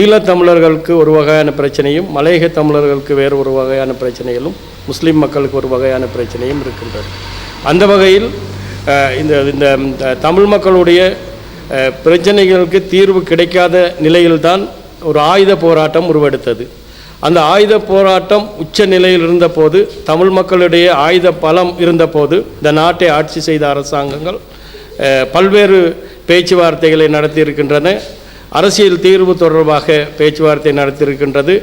ஈழத்தமிழர்களுக்கு ஒரு வகையான பிரச்சனையும் மலையக தமிழர்களுக்கு வேறு ஒரு வகையான பிரச்சனைகளும் முஸ்லீம் மக்களுக்கு ஒரு வகையான பிரச்சனையும் இருக்கின்றது. அந்த வகையில் இந்த இந்த தமிழ் மக்களுடைய பிரச்சனைகளுக்கு தீர்வு கிடைக்காத நிலையில்தான் ஒரு ஆயுத போராட்டம் உருவெடுத்தது. அந்த ஆயுத போராட்டம் உச்ச நிலையில் இருந்தபோது தமிழ் மக்களுடைய ஆயுத பலம் இருந்தபோது இந்த நாட்டை ஆட்சி செய்த அரசாங்கங்கள் பல்வேறு பேச்சுவார்த்தைகளை நடத்தியிருக்கின்றன. அரசியல் தீர்வு தொடர்பாக பேச்சுவார்த்தை நடத்தியிருக்கின்றது.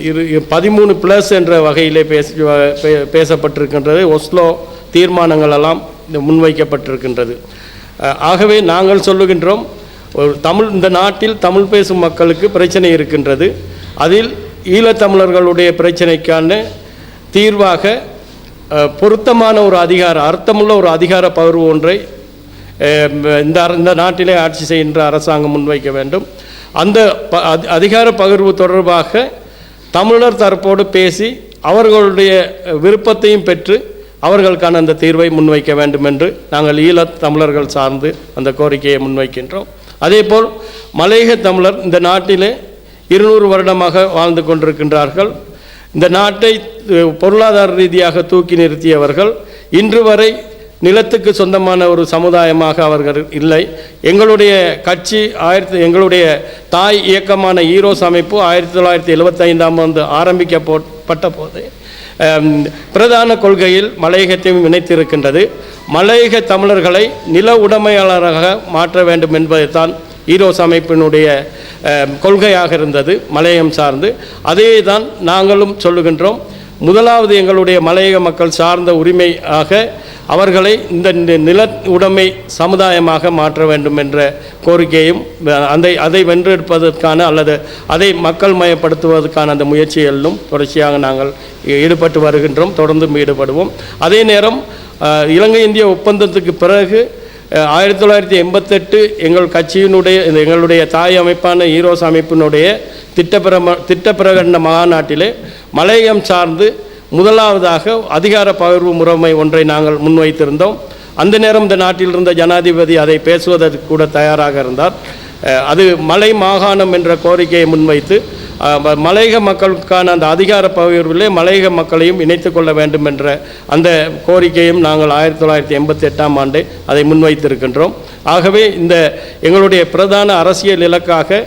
இரு பதிமூணு ப்ளஸ் என்ற வகையிலே பேசி பே- பேசப்பட்டிருக்கின்றது. ஒஸ்லோ தீர்மானங்களெல்லாம் இந்த முன்வைக்கப்பட்டிருக்கின்றது. ஆகவே நாங்கள் சொல்லுகின்றோம் ஒரு தமிழ் இந்த நாட்டில் தமிழ் பேசும் மக்களுக்கு பிரச்சனை இருக்கின்றது. அதில் ஈழத்தமிழர்களுடைய பிரச்சனைக்கான தீர்வாக பொருத்தமான ஒரு அதிகார அர்த்தமுள்ள ஒரு அதிகார பகிர்வு ஒன்றை இந்த அர- இந்த நாட்டிலே ஆட்சி செய்கின்ற அரசாங்கம் முன்வைக்க வேண்டும். அந்த ப- அதி- அதிகார பகிர்வு தொடர்பாக தமிழர் தரப்போடு பேசி அவர்களுடைய விருப்பத்தையும் பெற்று அவர்களுக்கான அந்த தீர்வை முன்வைக்க வேண்டும் என்று நாங்கள் ஈழத் தமிழர்கள் சார்ந்து அந்த கோரிக்கையை முன்வைக்கின்றோம். அதேபோல் மலையக தமிழர் இந்த நாட்டிலே இருநூறு வருடமாக வாழ்ந்து கொண்டிருக்கின்றார்கள். இந்த நாட்டை பொருளாதார ரீதியாக தூக்கி நிறுத்தியவர்கள். இன்று வரை நிலத்துக்கு சொந்தமான ஒரு சமுதாயமாக அவர்கள் இல்லை. எங்களுடைய கட்சி ஆயிரத்தி எங்களுடைய தாய் இயக்கமான ஈரோஸ் அமைப்பு ஆயிரத்தி தொள்ளாயிரத்தி எழுபத்தைந்தாம் ஆண்டு ஆரம்பிக்கப்பட்ட போது பிரதான கொள்கையில் மலையகத்தையும் இணைத்திருக்கின்றது. மலையக தமிழர்களை நில உடைமையாளராக மாற்ற வேண்டும் என்பதைத்தான் ஈரோஸ் அமைப்பினுடைய கொள்கையாக இருந்தது மலையம் சார்ந்து. அதே தான் நாங்களும் சொல்லுகின்றோம். முதலாவது எங்களுடைய மலையக மக்கள் சார்ந்த உரிமையாக அவர்களை இந்த நி- நில உடைமை சமுதாயமாக மாற்ற வேண்டும் என்ற கோரிக்கையும் அந்த அதை வென்றெடுப்பதற்கான அல்லது அதை மக்கள் மயப்படுத்துவதற்கான அந்த முயற்சிகளிலும் தொடர்ச்சியாக நாங்கள் ஈ- ஈடுபட்டு வருகின்றோம் தொடர்ந்தும் ஈடுபடுவோம். அதே நேரம் இலங்கை இந்திய ஒப்பந்தத்துக்கு பிறகு ஆயிரத்தி தொள்ளாயிரத்தி எண்பத்தெட்டு எங்கள் கட்சியினுடைய இந்த எங்களுடைய தாய் அமைப்பான ஈரோஸ் அமைப்பினுடைய திட்டப்பிரம திட்டப்பிரகடன மாநாட்டிலே மலையகம் சார்ந்து முதலாவதாக அதிகார பகிர்வு முறைமை ஒன்றை நாங்கள் முன்வைத்திருந்தோம். அந்த நேரம் இந்த நாட்டில் இருந்த ஜனாதிபதி அதை பேசுவதற்கு கூட தயாராக இருந்தார். அது மலை மாகாணம் என்ற கோரிக்கையை முன்வைத்து மலையக மக்களுக்கான அந்த அதிகார பகிர்விலே மலையக மக்களையும் இணைத்து கொள்ள வேண்டும் என்ற அந்த கோரிக்கையும் நாங்கள் ஆயிரத்தி தொள்ளாயிரத்தி எண்பத்தி எட்டாம் ஆண்டு அதை முன்வைத்திருக்கின்றோம். ஆகவே இந்த எங்களுடைய பிரதான அரசியல் இலக்காக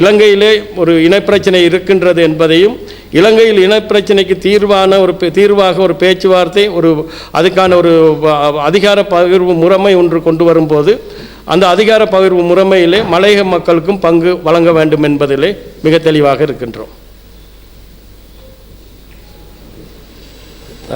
இலங்கையிலே ஒரு இனப்பிரச்சனை இருக்கின்றது என்பதையும் இலங்கையில் இனப்பிரச்சனைக்கு தீர்வான ஒரு தீர்வாக ஒரு பேச்சுவார்த்தை ஒரு அதுக்கான ஒரு அதிகார பகிர்வு முறைமை ஒன்று கொண்டு வரும்போது அந்த அதிகார பகிர்வு முறைமையிலே மலையக மக்களுக்கும் பங்கு வழங்க வேண்டும் என்பதிலே மிக தெளிவாக இருக்கின்றோம்.